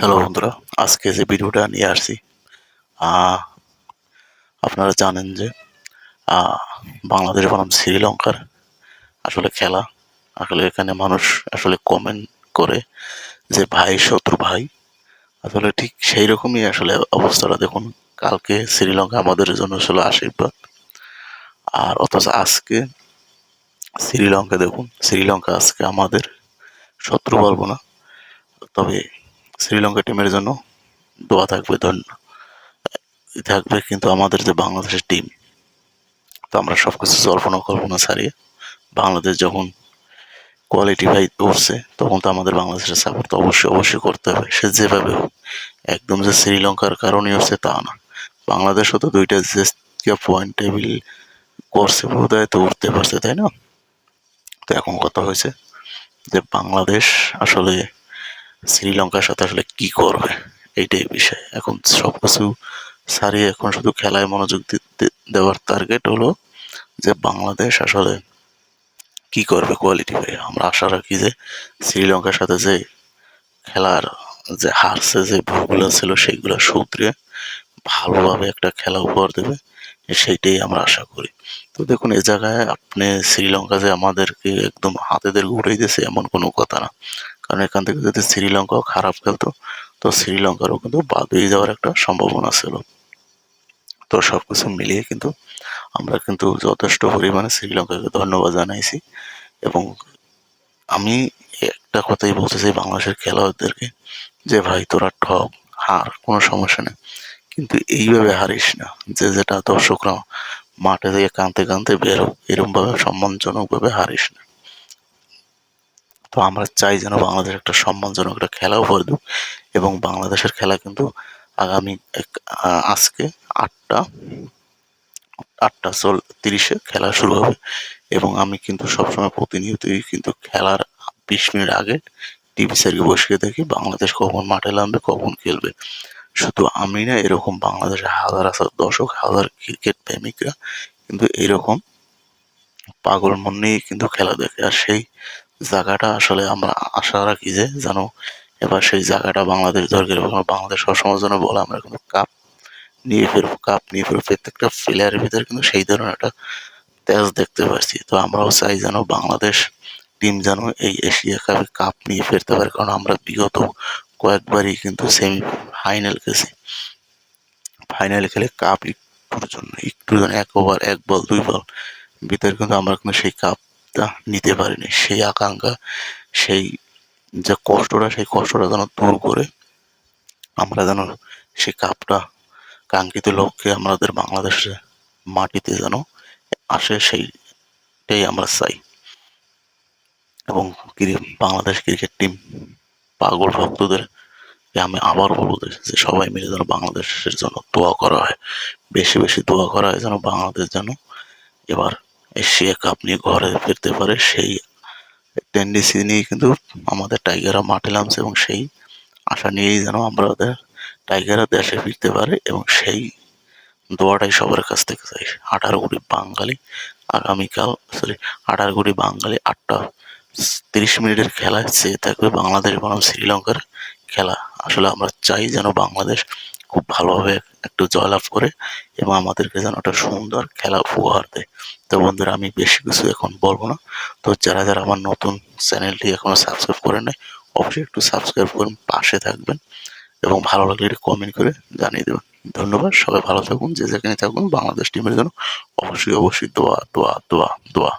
Hello বন্ধুরা, আজকে যে ভিডিওটা নিয়ে আসছি আপনারা জানেন যে বাংলাদেশ বনাম শ্রীলঙ্কার আসলে খেলা। আসলে এখানে মানুষ আসলে কমেন্ট করে যে, ভাই, শত্রু ভাই। আসলে ঠিক সেই রকমই আসলে অবস্থাটা, দেখুন। কালকে শ্রীলঙ্কা আমাদের জন্য ছিল আশীর্বাদ। আর অথচ আজকে শ্রীলঙ্কা, দেখুন, শ্রীলঙ্কা আজকে আমাদের শত্রু বলব না, তবে শ্রীলঙ্কা টিমের জন্য দোয়া থাকবে ধন্য থাকবে কিন্তু আমাদের যে বাংলাদেশের টিম তো আমরা সব কিছু জল্পনা কল্পনা ছাড়িয়ে বাংলাদেশ যখন কোয়ালিটি ভাই উঠছে, তখন তো আমাদের বাংলাদেশের সাপোর্ট তো অবশ্যই অবশ্যই করতে হবে। সে যেভাবে হোক, একদম যে শ্রীলঙ্কার কারণেই হচ্ছে তা না। বাংলাদেশও তো দুইটা যে পয়েন্ট টেবিল করছে, বোধহয় তো উঠতে পারছে, তাই না? তো এখন কথা হয়েছে যে বাংলাদেশ আসলে শ্রীলঙ্কার সাথে আসলে কি করবে? এইটাই বিষয়। এখন সব কিছু ছাড়িয়ে এখন শুধু খেলায় মনোযোগ দেওয়ার টার্গেট হলো যে বাংলাদেশ আসলে কি করবে কোয়ালিটি হয়ে। আমরা আশা রাখি যে শ্রীলঙ্কার সাথে যে খেলার যে হারছে, যে ভুলগুলো ছিল সেইগুলো শুধরে ভালোভাবে একটা খেলা উপহার দেবে, সেইটাই আমরা আশা করি। তো দেখুন, এ জায়গায় আপনি শ্রীলঙ্কা যে আমাদেরকে একদম হাতেদের ঘুরেই দিয়েছে এমন কোনো কথা না। কারণ এখান থেকে যদি শ্রীলঙ্কাও খারাপ খেলতো, তো শ্রীলঙ্কারও কিন্তু বাদ হয়ে যাওয়ার একটা সম্ভাবনা ছিল। তো সব কিছু মিলিয়ে কিন্তু আমরা কিন্তু যথেষ্ট পরিমাণে শ্রীলঙ্কাকে ধন্যবাদ জানাইছি এবং আমি একটা কথাই বলতে চাই বাংলাদেশের খেলোয়াড়দেরকে যে, ভাই, তোরা ঠক হার, কোনো সমস্যা নেই। কিন্তু এইভাবে হারিস না। যে, যেটা দর্শকরা মাঠে থেকে কাঁদতে কাঁদতে বেরো এরকম সম্মানজনকভাবে হারিস না। তো আমরা চাই যেন বাংলাদেশ একটা সম্মানজনক একটা খেলা উপহার দেব এবং বাংলাদেশের খেলা কিন্তু আগামী এক- আজকে আটটা আটটা চল, তিরিশে খেলা শুরু হবে এবং আমি কিন্তু সবসময় প্রতিনিয়তই কিন্তু খেলার বিশ মিনিট আগে টিভি স্যারকে বসিয়ে দেখি বাংলাদেশ কখন মাঠে নামবে, কখন খেলবে। শুধু আমি না, এরকম বাংলাদেশে হাজার হাজার দর্শক, হাজার ক্রিকেট প্রেমিকরা কিন্তু এরকম পাগল মন নিয়ে কিন্তু খেলা দেখে। আর সেই জায়গাটা আসলে আমরা আশা রাখি যে যেন এবার সেই জায়গাটা বাংলাদেশ দরকার বাংলাদেশ সবসময় যেন বলে আমরা কিন্তু কাপ নিয়ে ফেরবো, কাপ নিয়ে ফেরবো। প্রত্যেকটা প্লেয়ারের ভিতরে কিন্তু সেই ধরনের একটা তেজ দেখতে পাচ্ছি। তো আমরাও চাই যেন বাংলাদেশ টিম যেন এই এশিয়া কাপে কাপ নিয়ে ফিরতে পারে। কারণ আমরা বিগত কয়েকবারই কিন্তু সেমি ফাইনাল গেছি ফাইনাল খেলে কাপ একটুর জন্য একটু জন্য, এক ওভার এক বল দুই বল ভিতরে কিন্তু আমরা কিন্তু সেই কাপটা নিতে পারিনি। সেই আকাঙ্ক্ষা, সেই যে কষ্টটা, সেই কষ্টটা যেন দূর করে আমরা যেন সেই কাপটা, কাঙ্ক্ষিত লক্ষ্যে আমাদের বাংলাদেশের মাটিতে যেন আসে, সেইটাই আমরা চাই। এবং বাংলাদেশ ক্রিকেট টিম, পাগল ভক্তদের আমি আবার বলব যে সবাই মিলে যেন বাংলাদেশের জন্য দোয়া করা হয়। বেশি বেশি দোয়া করা হয় যেন বাংলাদেশ যেন এবার এশিয়া কাপ নিয়ে ঘরে ফিরতে পারে, সেই টেন্ডেন্সি নিয়ে কিন্তু আমাদের টাইগাররা মাঠে নামছে এবং সেই আশা নিয়েই যেন আমাদের টাইগাররা দেশে ফিরতে পারে এবং সেই দোয়াটাই সবার কাছ থেকে চাই। আঠারো কোটি বাঙালি আগামীকাল সরি আঠারো কোটি বাঙালি আটটা তিরিশ মিনিটের খেলায় চেয়ে থাকবে বাংলাদেশ বনাম শ্রীলঙ্কার খেলা। আসলে আমরা চাই যেন বাংলাদেশ খুব ভালোভাবে একটু জয়লাভ করে এবং আমাদেরকে যেন একটা সুন্দর খেলা উপহার দেয়। তো বন্ধুরা, আমি বেশি কিছু এখন বলব না। তো যারা যারা আমার নতুন চ্যানেলটি এখনও সাবস্ক্রাইব করে নেয় অবশ্যই একটু সাবস্ক্রাইব করুন, পাশে থাকবেন এবং ভালো লাগলে একটু কমেন্ট করে জানিয়ে দেবেন। ধন্যবাদ, সবাই ভালো থাকুন, যে যেখানে থাকুন, বাংলাদেশ টিমের জন্য অবশ্যই অবশ্যই দোয়া দোয়া দোয়া দোয়া।